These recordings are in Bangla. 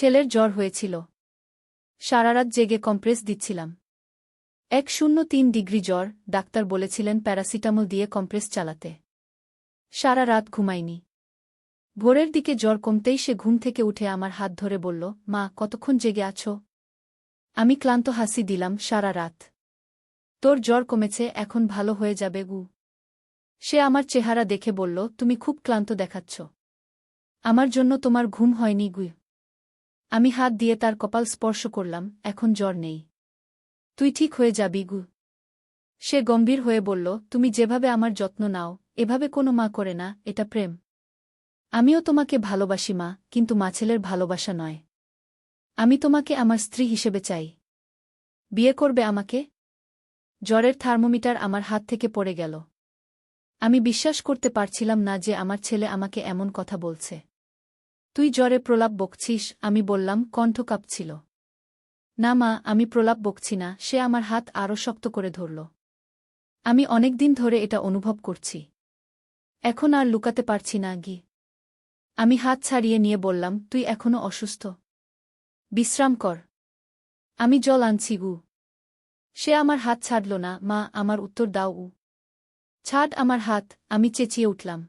ছেলের জ্বর হয়েছিল। সারারাত জেগে কম্প্রেস দিচ্ছিলাম। এক শূন্য তিন ডিগ্রি জ্বর, ডাক্তার বলেছিলেন প্যারাসিটামল দিয়ে কম্প্রেস চালাতে। সারা রাত ঘুমাইনি। ভোরের দিকে জ্বর কমতেই সে ঘুম থেকে উঠে আমার হাত ধরে বলল, মা, কতক্ষণ জেগে আছো? আমি ক্লান্ত হাসি দিলাম সারা রাত। তোর জ্বর কমেছে, এখন ভালো হয়ে যাবে, গু। সে আমার চেহারা দেখে বলল, তুমি খুব ক্লান্ত দেখাচ্ছ। আমার জন্য তোমার ঘুম হয়নি, গু। আমি হাত দিয়ে তার কপাল স্পর্শ করলাম, এখন জ্বর নেই। তুই ঠিক হয়ে যাবি, গু। সে গম্ভীর হয়ে বলল, তুমি যেভাবে আমার যত্ন নাও, এভাবে কোনো মা করে না, এটা প্রেম। আমিও তোমাকে ভালোবাসি, মা, কিন্তু মা ছেলের ভালোবাসা নয়। আমি তোমাকে আমার স্ত্রী হিসেবে চাই। বিয়ে করবে আমাকে? জ্বরের থার্মোমিটার আমার হাত থেকে পড়ে গেল। আমি বিশ্বাস করতে পারছিলাম না যে আমার ছেলে আমাকে এমন কথা বলছে। তুই জ্বরে প্রলাপ বকছিস, আমি বললাম, কণ্ঠ কাঁপছিল। না মা, আমি প্রলাপ বকছি না, সে আমার হাত আরও শক্ত করে ধরল। আমি অনেক দিন ধরে এটা অনুভব করছি। এখন আর লুকাতে পারছি না, গি। আমি হাত ছাড়িয়ে নিয়ে বললাম, তুই এখনও অসুস্থ? বিশ্রাম কর। আমি জল আনছি, গু। সে আমার হাত ছাড়ল না, মা, আমার উত্তর দাও, উ। ছাড় আমার হাত, আমি চেঁচিয়ে উঠলাম।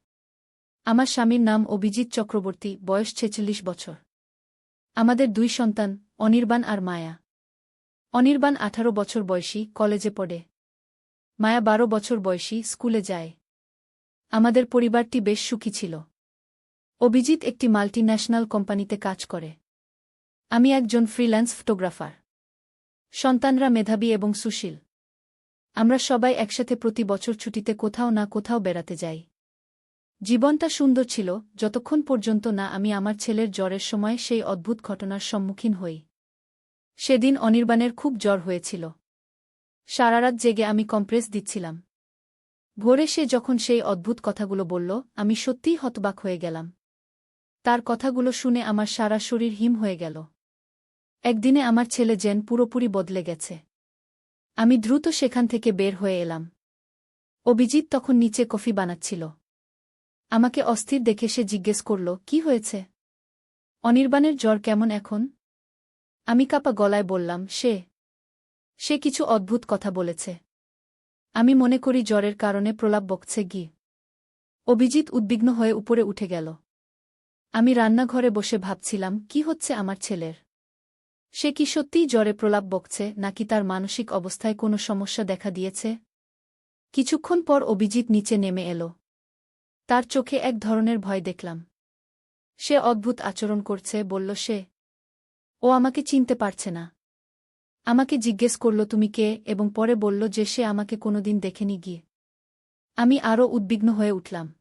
আমার স্বামীর নাম অভিজিৎ চক্রবর্তী, বয়স ছেচল্লিশ বছর। আমাদের দুই সন্তান, অনির্বাণ আর মায়া। অনির্বাণ আঠারো বছর বয়সী, কলেজে পড়ে। মায়া বারো বছর বয়সী, স্কুলে যায়। আমাদের পরিবারটি বেশ সুখী ছিল। অভিজিৎ একটি মাল্টিন্যাশনাল কোম্পানিতে কাজ করে। আমি একজন ফ্রিল্যান্স ফটোগ্রাফার। সন্তানরা মেধাবী এবং সুশীল। আমরা সবাই একসাথে প্রতি বছর ছুটিতে কোথাও না কোথাও বেড়াতে যাই। জীবনটা সুন্দর ছিল, যতক্ষণ পর্যন্ত না আমি আমার ছেলের জ্বরের সময় সেই অদ্ভুত ঘটনার সম্মুখীন হই। সেদিন অনির্বাণের খুব জ্বর হয়েছিল। সারারাত জেগে আমি কম্প্রেস দিচ্ছিলাম। ভোরে সে যখন সেই অদ্ভুত কথাগুলো বলল, আমি সত্যিই হতবাক হয়ে গেলাম। তার কথাগুলো শুনে আমার সারা শরীর হিম হয়ে গেল। একদিনে আমার ছেলে জেন পুরোপুরি বদলে গেছে। আমি দ্রুত সেখান থেকে বের হয়ে এলাম। অভিজিৎ তখন নিচে কফি বানাচ্ছিল। আমাকে অস্থির দেখে সে জিজ্ঞেস করল, কি হয়েছে? অনির্বাণের জ্বর কেমন এখন? আমি কাপা গলায় বললাম, সে সে কিছু অদ্ভুত কথা বলেছে। আমি মনে করি জ্বরের কারণে প্রলাপ বকছে গি। অভিজিৎ উদ্বিগ্ন হয়ে উপরে উঠে গেল। আমি রান্নাঘরে বসে ভাবছিলাম, কি হচ্ছে আমার ছেলের? সে কি সত্যিই জ্বরে প্রলাপ বকছে, নাকি তার মানসিক অবস্থায় কোনো সমস্যা দেখা দিয়েছে? কিছুক্ষণ পর অভিজিৎ নিচে নেমে এলো। তার চোখে এক ধরনের ভয় দেখলাম। সে অদ্ভুত আচরণ করছে, বলল, সে, ও আমাকে চিনতে পারছে না। আমাকে জিজ্ঞেস করল, তুমি কে? এবং পরে বলল যে সে আমাকে কোনোদিন দেখেনি গিয়ে। আমি আরও উদ্বিগ্ন হয়ে উঠলাম।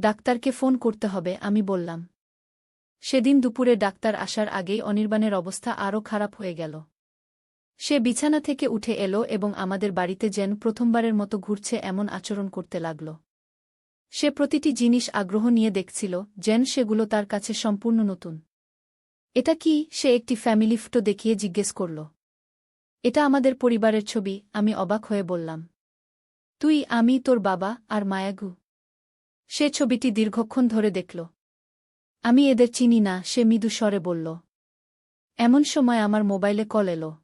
ডাক্তারকে ফোন করতে হবে, আমি বললাম। সেদিন দুপুরে ডাক্তার আসার আগেই অনির্বাণের অবস্থা আরও খারাপ হয়ে গেল। সে বিছানা থেকে উঠে এলো এবং আমাদের বাড়িতে যেন প্রথমবারের মতো ঘুরছে এমন আচরণ করতে লাগল। সে প্রতিটি জিনিস আগ্রহ নিয়ে দেখছিল, যেন সেগুলো তার কাছে সম্পূর্ণ নতুন। এটা কি? সে একটি ফ্যামিলি ফটো দেখিয়ে জিজ্ঞেস করল। এটা আমাদের পরিবারের ছবি, আমি অবাক হয়ে বললাম। তুই, আমি, তোর বাবা আর মায়াগু সে ছবিটি দীর্ঘক্ষণ ধরে দেখল। আমি এদের চিনি না, সে মৃদু স্বরে বলল। এমন সময় আমার মোবাইলে কল এলো।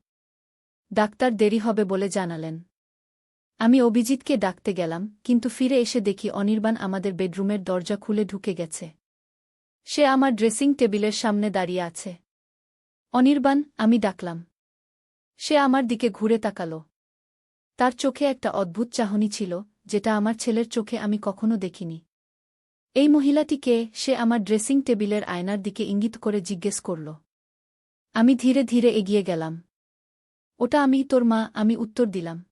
ডাক্তার দেরি হবে বলে জানালেন। আমি অভিজিৎকে ডাকতে গেলাম, কিন্তু ফিরে এসে দেখি অনির্বাণ আমাদের বেডরুমের দরজা খুলে ঢুকে গেছে। সে আমার ড্রেসিং টেবিলের সামনে দাঁড়িয়ে আছে। অনির্বাণ, আমি ডাকলাম। সে আমার দিকে ঘুরে তাকাল। তার চোখে একটা অদ্ভুত চাহনি ছিল, যেটা আমার ছেলের চোখে আমি কখনো দেখিনি। এই মহিলাটিকে সে আমার ড্রেসিং টেবিলের আয়নার দিকে ইঙ্গিত করে জিজ্ঞেস করল। আমি ধীরে ধীরে এগিয়ে গেলাম। ওটা আমি, তোর মা, আমি উত্তর দিলাম।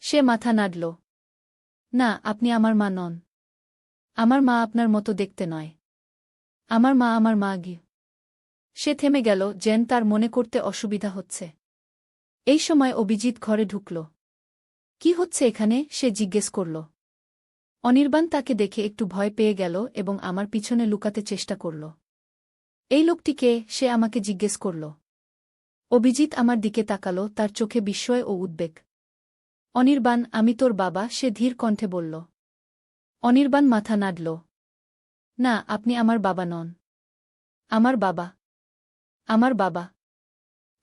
সে মাথা নাড়ল। না, আপনি আমার মা নন। আমার মা আপনার মতো দেখতে নয়। আমার মা আমার মা গি সে থেমে গেল, যেন তার মনে করতে অসুবিধা হচ্ছে। এই সময় অভিজিৎ ঘরে ঢুকল। কি হচ্ছে এখানে? সে জিজ্ঞেস করল। অনির্বাণ তাকে দেখে একটু ভয় পেয়ে গেল এবং আমার পিছনে লুকাতে চেষ্টা করল। এই লোকটিকে সে আমাকে জিজ্ঞেস করল। অভিজিৎ আমার দিকে তাকাল, তার চোখে বিস্ময় ও উদ্বেগ। অনির্বাণ, আমি তোর বাবা, সে ধীর কণ্ঠে বলল। অনির্বাণ মাথা নাড়ল। না, আপনি আমার বাবা নন। আমার বাবা। আমার বাবা।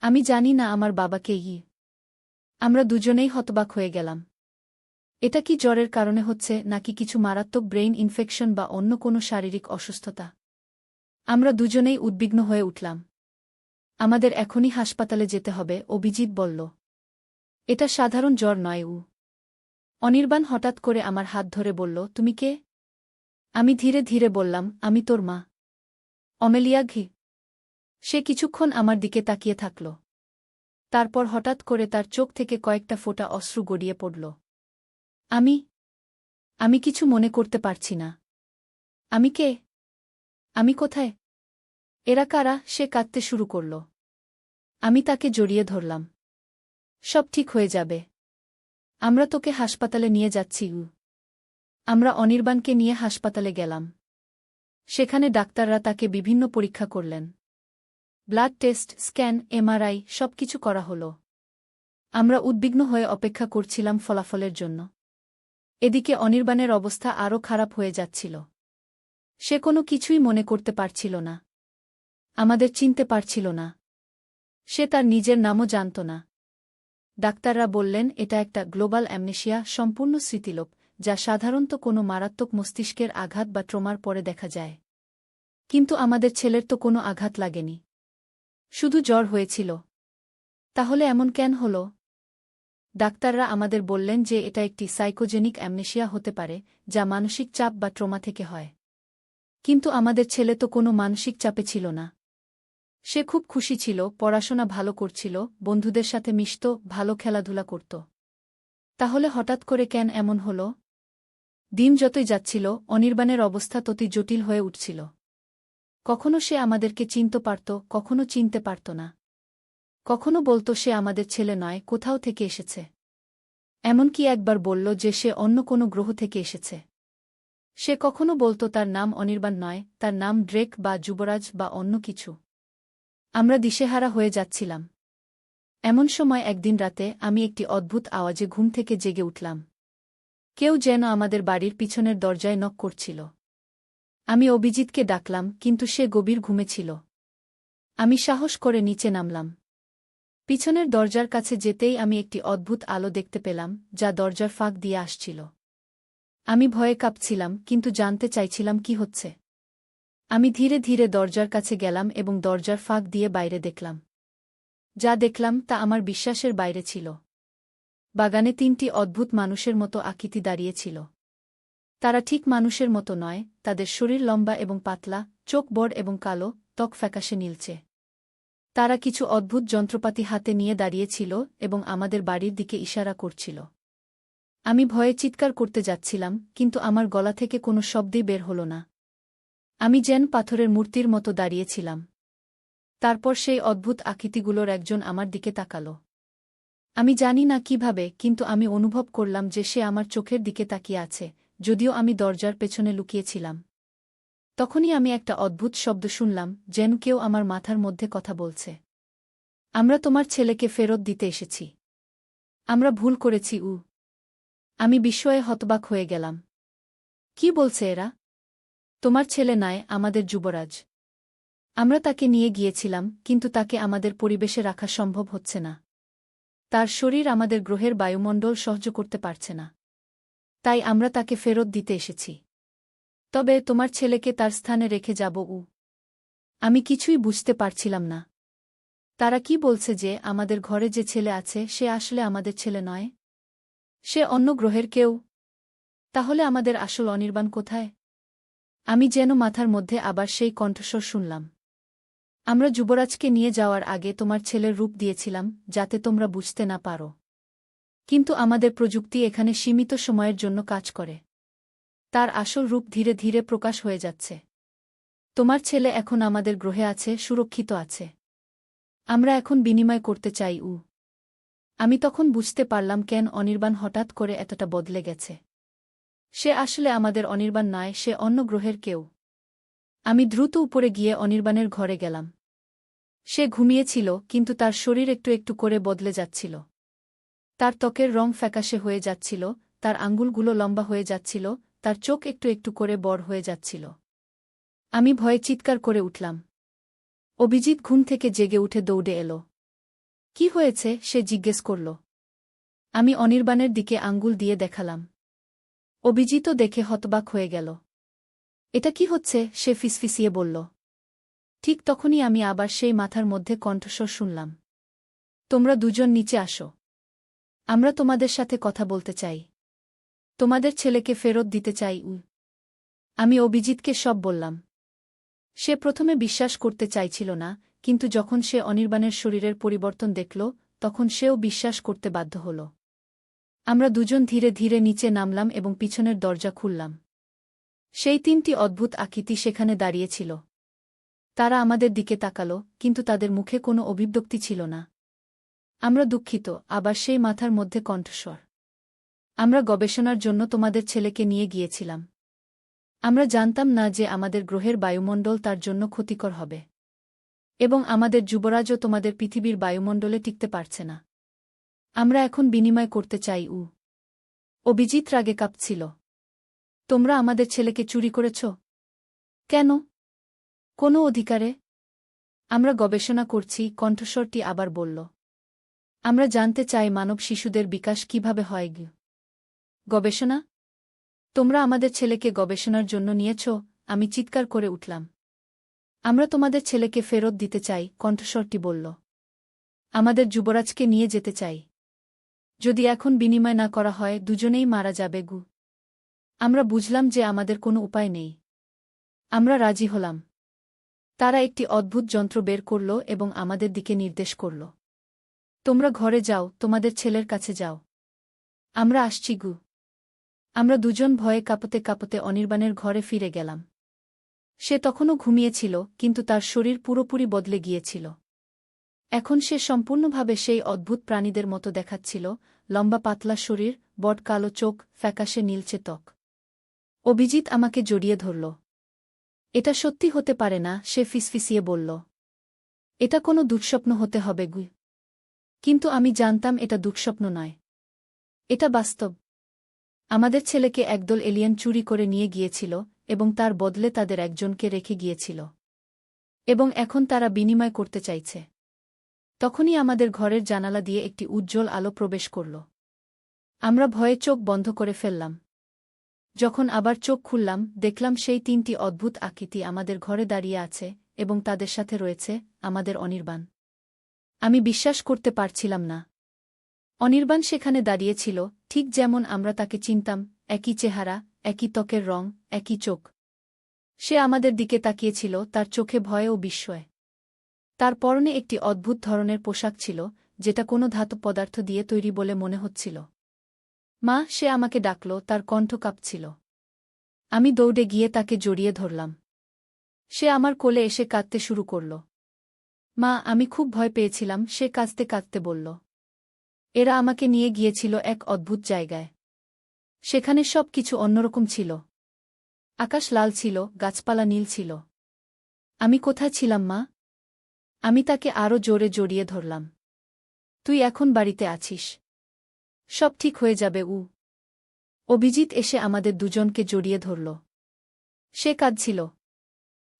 আমি জানি না আমার বাবাকে ই। আমরা দুজনেই হতবাক হয়ে গেলাম। এটা কি জ্বরের কারণে হচ্ছে, নাকি কিছু মারাত্মক ব্রেইন ইনফেকশন বা অন্য কোনো শারীরিক অসুস্থতা? আমরা দুজনেই উদ্বিগ্ন হয়ে উঠলাম। আমাদের এখনই হাসপাতালে যেতে হবে, অভিজিৎ বলল। এটা সাধারণ জ্বর নয়, উ। অনির্বাণ হঠাৎ করে আমার হাত ধরে বলল, তুমি কে? আমি ধীরে ধীরে বললাম, আমি তোর মা। অমেলিয়া ঘি। সে কিছুক্ষণ আমার দিকে তাকিয়ে থাকল। তারপর হঠাৎ করে তার চোখ থেকে কয়েকটা ফোঁটা অশ্রু গড়িয়ে পড়ল। আমি আমি কিছু মনে করতে পারছি না। আমি কে? আমি কোথায়? এরা কারা? সে কাঁদতে শুরু করল। আমি তাকে জড়িয়ে ধরলাম। সব ঠিক হয়ে যাবে। আমরা তোকে হাসপাতালে নিয়ে যাচ্ছি আমরা অনির্বাণকে নিয়ে হাসপাতালে গেলাম। সেখানে ডাক্তাররা তাকে বিভিন্ন পরীক্ষা করলেন। ব্লাড টেস্ট, স্ক্যান, এমআরআই সব কিছু করা হল। আমরা উদ্বিগ্ন হয়ে অপেক্ষা করছিলাম ফলাফলের জন্য। এদিকে অনির্বাণের অবস্থা আরও খারাপ হয়ে যাচ্ছিল। সে কোনো কিছুই মনে করতে পারছিল না। আমাদের চিনতে পারছিল না। সে তার নিজের নামও জানত না। ডাক্তাররা বললেন, এটা একটা গ্লোবাল অ্যামনেশিয়া সম্পূর্ণ স্মৃতিলোপ, যা সাধারণত কোনো মারাত্মক মস্তিষ্কের আঘাত বা ট্রোমার পরে দেখা যায়। কিন্তু আমাদের ছেলের তো কোনো আঘাত লাগেনি। শুধু জ্বর হয়েছিল। তাহলে এমন কেন হল? ডাক্তাররা আমাদের বললেন যে এটা একটি সাইকোজেনিক অ্যামনেশিয়া হতে পারে, যা মানসিক চাপ বা ট্রোমা থেকে হয়। কিন্তু আমাদের ছেলে তো কোনো মানসিক চাপে ছিল না। সে খুব খুশি ছিল, পড়াশোনা ভালো করছিল, বন্ধুদের সাথে মিশত, ভালো খেলাধুলা করত। তাহলে হঠাৎ করে কেন এমন হল? দিন যতই যাচ্ছিল, অনির্বাণের অবস্থা ততই জটিল হয়ে উঠছিল। কখনো সে আমাদেরকে চিনতে পারত, কখনো চিনতে পারত না। কখনো বলতো সে আমাদের ছেলে নয়, কোথাও থেকে এসেছে। এমনকি একবার বলল যে সে অন্য কোনো গ্রহ থেকে এসেছে। সে কখনো বলতো তার নাম অনির্বাণ নয়, তার নাম ড্রেক বা যুবরাজ বা অন্য কিছু। আমরা দিশেহারা হয়ে যাচ্ছিলাম। এমন সময় একদিন রাতে আমি একটি অদ্ভুত আওয়াজে ঘুম থেকে জেগে উঠলাম। কেউ যেন আমাদের বাড়ির পিছনের দরজায় নক করছিল। আমি অভিজিৎকে ডাকলাম, কিন্তু সে গভীর ঘুমেছিল আমি সাহস করে নিচে নামলাম। পিছনের দরজার কাছে যেতেই আমি একটি অদ্ভুত আলো দেখতে পেলাম, যা দরজার ফাঁক দিয়ে আসছিল। আমি ভয়ে কাঁপছিলাম, কিন্তু জানতে চাইছিলাম কি হচ্ছে। আমি ধীরে ধীরে দরজার কাছে গেলাম এবং দরজার ফাঁক দিয়ে বাইরে দেখলাম। যা দেখলাম তা আমার বিশ্বাসের বাইরে ছিল। বাগানে তিনটি অদ্ভুত মানুষের মতো আকৃতি দাঁড়িয়েছিল তারা ঠিক মানুষের মতো নয়, তাদের শরীর লম্বা এবং পাতলা, চোখ বড় এবং কালো, ত্বক ফ্যাকাশে নীলছে তারা কিছু অদ্ভুত যন্ত্রপাতি হাতে নিয়ে দাঁড়িয়েছিল এবং আমাদের বাড়ির দিকে ইশারা করছিল। আমি ভয়ে চিৎকার করতে যাচ্ছিলাম, কিন্তু আমার গলা থেকে কোনো শব্দই বের হল না। আমি যেন পাথরের মূর্তির মতো দাঁড়িয়েছিলাম। তারপর সেই অদ্ভুত আকৃতিগুলোর একজন আমার দিকে তাকাল। আমি জানি না কীভাবে, কিন্তু আমি অনুভব করলাম যে সে আমার চোখের দিকে তাকিয়ে আছে, যদিও আমি দরজার পেছনে লুকিয়েছিলাম। তখনই আমি একটা অদ্ভুত শব্দ শুনলাম, যেন কেউ আমার মাথার মধ্যে কথা বলছে। আমরা তোমার ছেলেকে ফেরত দিতে এসেছি। আমরা ভুল করেছি উ আমি বিস্ময়ে হতবাক হয়ে গেলাম। কি বলছে এরা? তোমার ছেলে নয়, আমাদের যুবরাজ। আমরা তাকে নিয়ে গিয়েছিলাম, কিন্তু তাকে আমাদের পরিবেশে রাখা সম্ভব হচ্ছে না। তার শরীর আমাদের গ্রহের বায়ুমণ্ডল সহ্য করতে পারছে না। তাই আমরা তাকে ফেরত দিতে এসেছি। তবে তোমার ছেলেকে তার স্থানে রেখে যাব উ। আমি কিছুই বুঝতে পারছিলাম না। তারা কি বলছে যে আমাদের ঘরে যে ছেলে আছে, সে আসলে আমাদের ছেলে নয়? সে অন্য গ্রহের কেউ? তাহলে আমাদের আসল অনির্বাণ কোথায়? আমি যেন মাথার মধ্যে আবার সেই কণ্ঠস্বর শুনলাম। আমরা যুবরাজকে নিয়ে যাওয়ার আগে তোমার ছেলের রূপ দিয়েছিলাম, যাতে তোমরা বুঝতে না পারো। কিন্তু আমাদের প্রযুক্তি এখানে সীমিত সময়ের জন্য কাজ করে। তার আসল রূপ ধীরে ধীরে প্রকাশ হয়ে যাচ্ছে। তোমার ছেলে এখন আমাদের গ্রহে আছে, সুরক্ষিত আছে। আমরা এখন বিনিময় করতে চাই উ আমি তখন বুঝতে পারলাম কেন অনির্বাণ হঠাৎ করে এতটা বদলে গেছে। সে আসলে আমাদের অনির্বাণ নয়, সে অন্য গ্রহের কেউ। আমি দ্রুত উপরে গিয়ে অনির্বাণের ঘরে গেলাম। সে ঘুমিয়েছিল, কিন্তু তার শরীর একটু একটু করে বদলে যাচ্ছিল। তার ত্বকের রং ফ্যাকাশে হয়ে যাচ্ছিল, তার আঙ্গুলগুলো লম্বা হয়ে যাচ্ছিল, তার চোখ একটু একটু করে বড় হয়ে যাচ্ছিল। আমি ভয়ে চিৎকার করে উঠলাম। অভিজিৎ ঘুম থেকে জেগে উঠে দৌড়ে এলো। কি হয়েছে? সে জিজ্ঞেস করল। আমি অনির্বাণের দিকে আঙ্গুল দিয়ে দেখালাম। অভিজিতও দেখে হতবাক হয়ে গেল। এটা কি হচ্ছে? সে ফিসফিসিয়ে বলল। ঠিক তখনই আমি আবার সেই মাথার মধ্যে কণ্ঠস্বর শুনলাম। তোমরা দুজন নিচে আসো। আমরা তোমাদের সাথে কথা বলতে চাই। তোমাদের ছেলেকে ফেরত দিতে চাই উ আমি অভিজিৎকে সব বললাম। সে প্রথমে বিশ্বাস করতে চাইছিল না, কিন্তু যখন সে অনির্বাণের শরীরের পরিবর্তন দেখল, তখন সেও বিশ্বাস করতে বাধ্য হল। আমরা দুজন ধীরে ধীরে নিচে নামলাম এবং পিছনের দরজা খুললাম। সেই তিনটি অদ্ভুত আকৃতি সেখানে দাঁড়িয়েছিল। তারা আমাদের দিকে তাকাল, কিন্তু তাদের মুখে কোনো অভিব্যক্তি ছিল না। আমরা দুঃখিত, আবার সেই মাথার মধ্যে কণ্ঠস্বর। আমরা গবেষণার জন্য তোমাদের ছেলেকে নিয়ে গিয়েছিলাম। আমরা জানতাম না যে আমাদের গ্রহের বায়ুমণ্ডল তার জন্য ক্ষতিকর হবে। এবং আমাদের যুবরাজও তোমাদের পৃথিবীর বায়ুমণ্ডলে টিকতে পারছে না। আমরা এখন বিনিময় করতে চাই, উ। অভিজিৎ রাগে কাঁপছিল। তোমরা আমাদের ছেলেকে চুরি করেছ? কেন? কোনো অধিকারে? আমরা গবেষণা করছি, কণ্ঠস্বরটি আবার বলল। আমরা জানতে চাই মানব শিশুদের বিকাশ কীভাবে হয় গবেষণা? তোমরা আমাদের ছেলেকে গবেষণার জন্য নিয়েছ, আমি চিৎকার করে উঠলাম। আমরা তোমাদের ছেলেকে ফেরত দিতে চাই, কণ্ঠস্বরটি বলল। আমাদের যুবরাজকে নিয়ে যেতে চাই। যদি এখন বিনিময় না করা হয়, দুজনেই মারা যাবে গু। আমরা বুঝলাম যে আমাদের কোনো উপায় নেই। আমরা রাজি হলাম। তারা একটি অদ্ভুত যন্ত্র বের করল এবং আমাদের দিকে নির্দেশ করল। তোমরা ঘরে যাও, তোমাদের ছেলের কাছে যাও। আমরা আসছি গু। আমরা দুজন ভয়ে কাঁপতে কাঁপতে অনির্বাণের ঘরে ফিরে গেলাম। সে তখনও ঘুমিয়েছিল, কিন্তু তার শরীর পুরোপুরি বদলে গিয়েছিল। এখন সে সম্পূর্ণভাবে সেই অদ্ভুত প্রাণীদের মতো দেখাচ্ছিল, লম্বা পাতলা শরীর, বট কালো চোখ, ফ্যাকাশে নীলচে ত্বক। অভিজিৎ আমাকে জড়িয়ে ধরল। এটা সত্যি হতে পারে না, সে ফিসফিসিয়ে বলল। এটা কোনো দুঃস্বপ্ন হতে হবে গু কিন্তু আমি জানতাম এটা দুঃস্বপ্ন নয়। এটা বাস্তব। আমাদের ছেলেকে একদল এলিয়ান চুরি করে নিয়ে গিয়েছিল এবং তার বদলে তাদের একজনকে রেখে গিয়েছিল। এবং এখন তারা বিনিময় করতে চাইছে। তখনই আমাদের ঘরের জানালা দিয়ে একটি উজ্জ্বল আলো প্রবেশ করল। আমরা ভয়ে চোখ বন্ধ করে ফেললাম। যখন আবার চোখ খুললাম, দেখলাম সেই তিনটি অদ্ভুত আকৃতি আমাদের ঘরে দাঁড়িয়ে আছে এবং তাদের সাথে রয়েছে আমাদের অনির্বাণ। আমি বিশ্বাস করতে পারছিলাম না। অনির্বাণ সেখানে দাঁড়িয়েছিল ঠিক যেমন আমরা তাকে চিনতাম, একই চেহারা, একই ত্বকের রং, একই চোখ। সে আমাদের দিকে তাকিয়েছিল, তার চোখে ভয় ও বিস্ময়। তার পরনে একটি অদ্ভুত ধরনের পোশাক ছিল, যেটা কোনো ধাতব পদার্থ দিয়ে তৈরি বলে মনে হচ্ছিল। মা, সে আমাকে ডাকল, তার কণ্ঠ কাঁপছিল। আমি দৌড়ে গিয়ে তাকে জড়িয়ে ধরলাম। সে আমার কোলে এসে কাঁদতে শুরু করল। মা, আমি খুব ভয় পেয়েছিলাম, সে কাঁদতে কাঁদতে বলল। এরা আমাকে নিয়ে গিয়েছিল এক অদ্ভুত জায়গায়। সেখানে সব কিছু অন্যরকম ছিল। আকাশ লাল ছিল, গাছপালা নীল ছিল। আমি কোথায় ছিলাম মা? আমি তাকে আরও জোরে জড়িয়ে ধরলাম। তুই এখন বাড়িতে আছিস। সব ঠিক হয়ে যাবে, উ। অভিজিৎ এসে আমাদের দুজনকে জড়িয়ে ধরল। সে কাঁদছিল।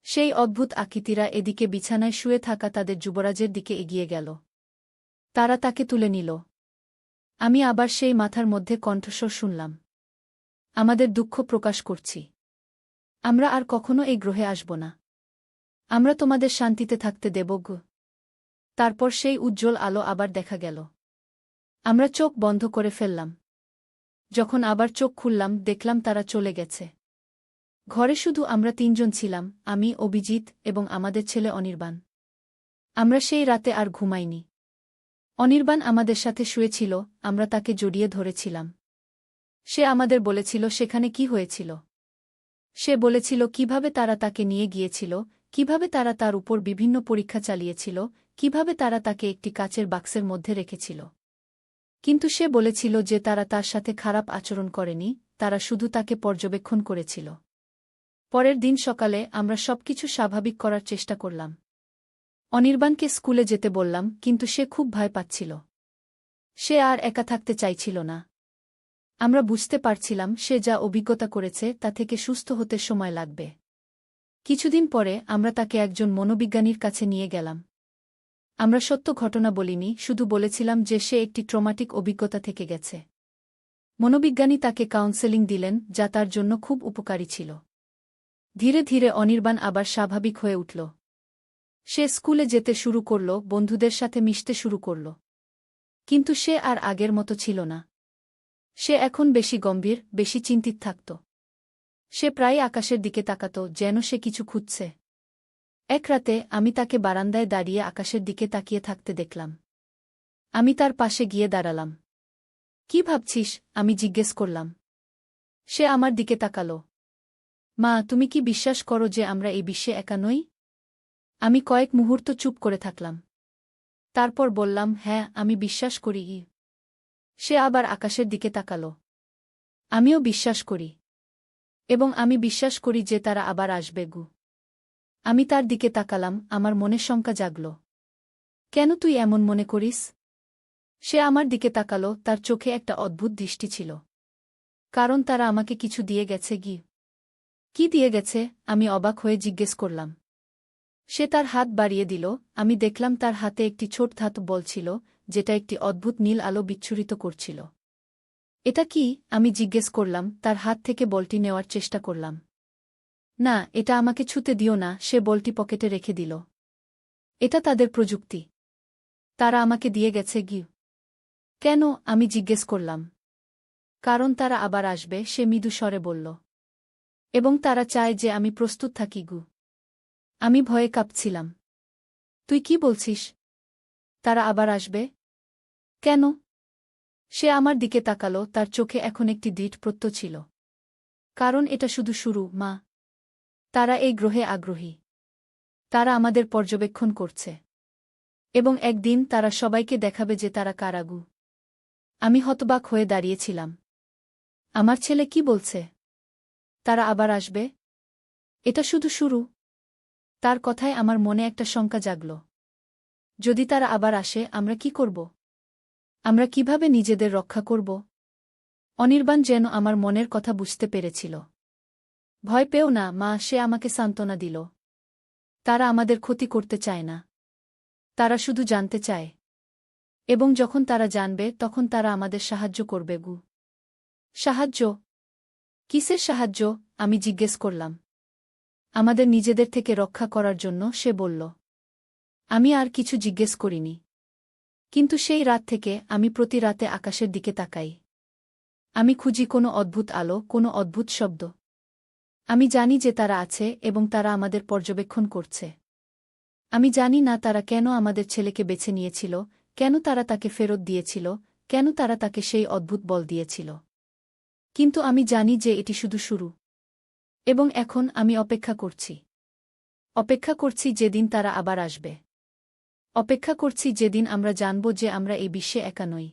সেই অদ্ভুত আকৃতিরা এদিকে বিছানায় শুয়ে থাকা তাদের যুবরাজের দিকে এগিয়ে গেল। তারা তাকে তুলে নিল। আমি আবার সেই মাথার মধ্যে কণ্ঠস্বর শুনলাম। আমাদের দুঃখ প্রকাশ করছি। আমরা আর কখনো এই গ্রহে আসব না। আমরা তোমাদের শান্তিতে থাকতে দেব গো। তারপর সেই উজ্জ্বল আলো আবার দেখা গেল। আমরা চোখ বন্ধ করে ফেললাম। যখন আবার চোখ খুললাম, দেখলাম তারা চলে গেছে। ঘরে শুধু আমরা তিনজন ছিলাম, আমি, অভিজিৎ এবং আমাদের ছেলে অনির্বাণ। আমরা সেই রাতে আর ঘুমাইনি। অনির্বাণ আমাদের সাথে শুয়েছিল, আমরা তাকে জড়িয়ে ধরেছিলাম। সে আমাদের বলেছিল, সেখানে কি হয়েছিল? সে বলেছিল, কীভাবে তারা তাকে নিয়ে গিয়েছিল কীভাবে তারা তার উপর বিভিন্ন পরীক্ষা চালিয়েছিল, কীভাবে তারা তাকে একটি কাচের বাক্সের মধ্যে রেখেছিল। কিন্তু সে বলেছিল যে তারা তার সাথে খারাপ আচরণ করেনি, তারা শুধু তাকে পর্যবেক্ষণ করেছিল। পরের দিন সকালে আমরা সবকিছু স্বাভাবিক করার চেষ্টা করলাম। অনির্বাণকে স্কুলে যেতে বললাম, কিন্তু সে খুব ভয় পাচ্ছিল। সে আর একা থাকতে চাইছিল না। আমরা বুঝতে পারছিলাম সে যা অভিজ্ঞতা করেছে, তা থেকে সুস্থ হতে সময় লাগবে। কিছুদিন পরে আমরা তাকে একজন মনোবিজ্ঞানীর কাছে নিয়ে গেলাম। আমরা সত্য ঘটনা বলিনি, শুধু বলেছিলাম যে সে একটি ট্রমাটিক অভিজ্ঞতা থেকে গেছে। মনোবিজ্ঞানী তাকে কাউন্সেলিং দিলেন, যা তার জন্য খুব উপকারী ছিল। ধীরে ধীরে অনির্বাণ আবার স্বাভাবিক হয়ে উঠল। সে স্কুলে যেতে শুরু করল, বন্ধুদের সাথে মিশতে শুরু করল। কিন্তু সে আর আগের মতো ছিল না। সে এখন বেশি গম্ভীর, বেশি চিন্তিত থাকত। সে প্রায় আকাশের দিকে তাকাত, যেন সে কিছু খুঁজছে। এক রাতে আমি তাকে বারান্দায় দাঁড়িয়ে আকাশের দিকে তাকিয়ে থাকতে দেখলাম। আমি তার পাশে গিয়ে দাঁড়ালাম। কি ভাবছিস? আমি জিজ্ঞেস করলাম। সে আমার দিকে তাকাল। মা, তুমি কি বিশ্বাস করো যে আমরা এই বিশ্বে একা নই? আমি কয়েক মুহূর্ত চুপ করে থাকলাম। তারপর বললাম হ্যাঁ আমি বিশ্বাস করি। সে আবার আকাশের দিকে তাকাল। আমিও বিশ্বাস করি। এবং আমি বিশ্বাস করি যে তারা আবার আসবে গু। আমি তার দিকে তাকালাম, আমার মনে শঙ্কা জাগল। কেন তুই এমন মনে করিস? সে আমার দিকে তাকাল, তার চোখে একটা অদ্ভুত দৃষ্টি ছিল। কারণ তারা আমাকে কিছু দিয়ে গেছে গি। কি দিয়ে গেছে? আমি অবাক হয়ে জিজ্ঞেস করলাম। সে তার হাত বাড়িয়ে দিল, আমি দেখলাম তার হাতে একটি ছোট ধাতু বল ছিল, যেটা একটি অদ্ভুত নীল আলো বিচ্ছুরিত করছিল। এটা কি? আমি জিজ্ঞেস করলাম, তার হাত থেকে বলটি নেওয়ার চেষ্টা করলাম। না, এটা আমাকে ছুতে দিও না, সে বলটি পকেটে রেখে দিল। এটা তাদের প্রযুক্তি। তারা আমাকে দিয়ে গেছে গি কেন? আমি জিজ্ঞেস করলাম। কারণ তারা আবার আসবে, সে মৃদু স্বরে বলল। এবং তারা চায় যে আমি প্রস্তুত থাকি গু। আমি ভয়ে কাঁপছিলাম। তুই কি বলছিস? তারা আবার আসবে? কেন? সে আমার দিকে তাকাল, তার চোখে এখন একটি দৃঢ় প্রত্য ছিল। কারণ এটা শুধু শুরু, মা। তারা এই গ্রহে আগ্রহী। তারা আমাদের পর্যবেক্ষণ করছে। এবং একদিন তারা সবাইকে দেখাবে যে তারা কারাগু। আমি হতবাক হয়ে দাঁড়িয়েছিলাম। আমার ছেলে কি বলছে? তারা আবার আসবে? এটা শুধু শুরু। তার কথায় আমার মনে একটা শঙ্কা জাগল। যদি তারা আবার আসে, আমরা কি করব? আমরা কীভাবে নিজেদের রক্ষা করব? অনির্বাণ যেন আমার মনের কথা বুঝতে পেরেছিল। ভয় পেও না, মা, সে আমাকে সান্ত্বনা দিল। তারা আমাদের ক্ষতি করতে চায় না। তারা শুধু জানতে চায়। এবং যখন তারা জানবে, তখন তারা আমাদের সাহায্য করবে, গু। সাহায্য? কিসের সাহায্য? আমি জিজ্ঞেস করলাম। আমাদের নিজেদের থেকে রক্ষা করার জন্য সে বলল। আমি আর কিছু জিজ্ঞেস করিনি। কিন্তু সেই রাত থেকে আমি প্রতি রাতে আকাশের দিকে তাকাই। আমি খুঁজি কোনো অদ্ভুত আলো, কোনো অদ্ভুত শব্দ। আমি জানি যে তারা আছে এবং তারা আমাদের পর্যবেক্ষণ করছে। আমি জানি না তারা কেন আমাদের ছেলেকে বেছে নিয়েছিল, কেন তারা তাকে ফেরত দিয়েছিল, কেন তারা তাকে সেই অদ্ভুত বল দিয়েছিল। কিন্তু আমি জানি যে এটি শুধু শুরু। এবং এখন আমি অপেক্ষা করছি। অপেক্ষা করছি যেদিন তারা আবার আসবে। অপেক্ষা করছি যেদিন আমরা জানব যে আমরা এই বিশ্বে একা নই।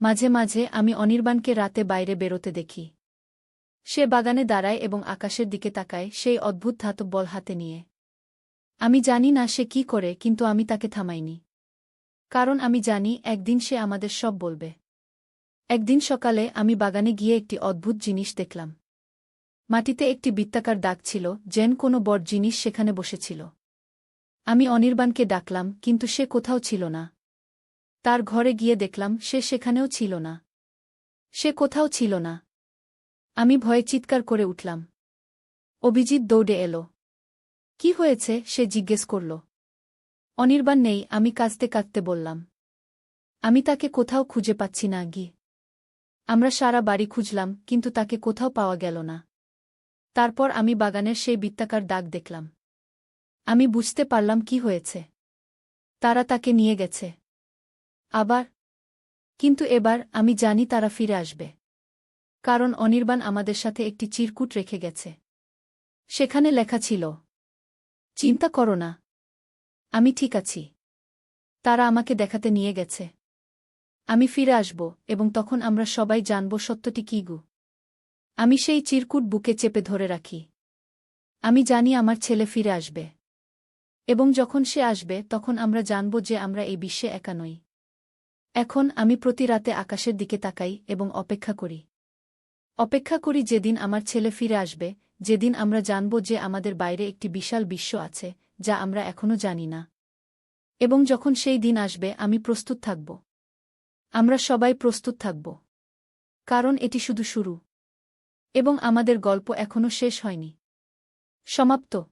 মাঝে মাঝে আমি অনির্বাণকে রাতে বাইরে বেরোতে দেখি। সে বাগানে দাঁড়ায় এবং আকাশের দিকে তাকায় সেই অদ্ভুত ধাতব বল হাতে নিয়ে। আমি জানি না সে কি করে, কিন্তু আমি তাকে থামাইনি। কারণ আমি জানি একদিন সে আমাদের সব বলবে। একদিন সকালে আমি বাগানে গিয়ে একটি অদ্ভুত জিনিস দেখলাম। মাটিতে একটি বৃত্তাকার দাগ ছিল, যেন কোনো বড় জিনিস সেখানে বসেছিল। আমি অনির্বাণকে ডাকলাম, কিন্তু সে কোথাও ছিল না। তার ঘরে গিয়ে দেখলাম, সে সেখানেও ছিল না। সে কোথাও ছিল না। আমি ভয়ে চিৎকার করে উঠলাম। অভিজিৎ দৌড়ে এলো। কি হয়েছে? সে জিজ্ঞেস করল। অনির্বাণ নেই, আমি কাঁদতে কাঁদতে বললাম। আমি তাকে কোথাও খুঁজে পাচ্ছি না গি আমরা সারা বাড়ি খুঁজলাম, কিন্তু তাকে কোথাও পাওয়া গেল না। তারপর আমি বাগানের সেই বৃত্তাকার দাগ দেখলাম। আমি বুঝতে পারলাম কি হয়েছে। তারা তাকে নিয়ে গেছে। আবার? কিন্তু এবার আমি জানি তারা ফিরে আসবে। কারণ অনির্বাণ আমাদের সাথে একটি চিরকুট রেখে গেছে। সেখানে লেখা ছিল, চিন্তা করো না। আমি ঠিক আছি। তারা আমাকে দেখাতে নিয়ে গেছে। আমি ফিরে আসব এবং তখন আমরা সবাই জানব সত্যটি কী গু। আমি সেই চিরকুট বুকে চেপে ধরে রাখি। আমি জানি আমার ছেলে ফিরে আসবে। এবং যখন সে আসবে, তখন আমরা জানব যে আমরা এই বিশ্বে একা নই। এখন আমি প্রতি রাতে আকাশের দিকে তাকাই এবং অপেক্ষা করি। অপেক্ষা করি যেদিন আমার ছেলে ফিরে আসবে, যেদিন আমরা জানব যে আমাদের বাইরে একটি বিশাল বিশ্ব আছে, যা আমরা এখনও জানি না। এবং যখন সেই দিন আসবে, আমি প্রস্তুত থাকব। আমরা সবাই প্রস্তুত থাকব। কারণ এটি শুধু শুরু। এবং আমাদের গল্প এখনও শেষ হয়নি। সমাপ্ত।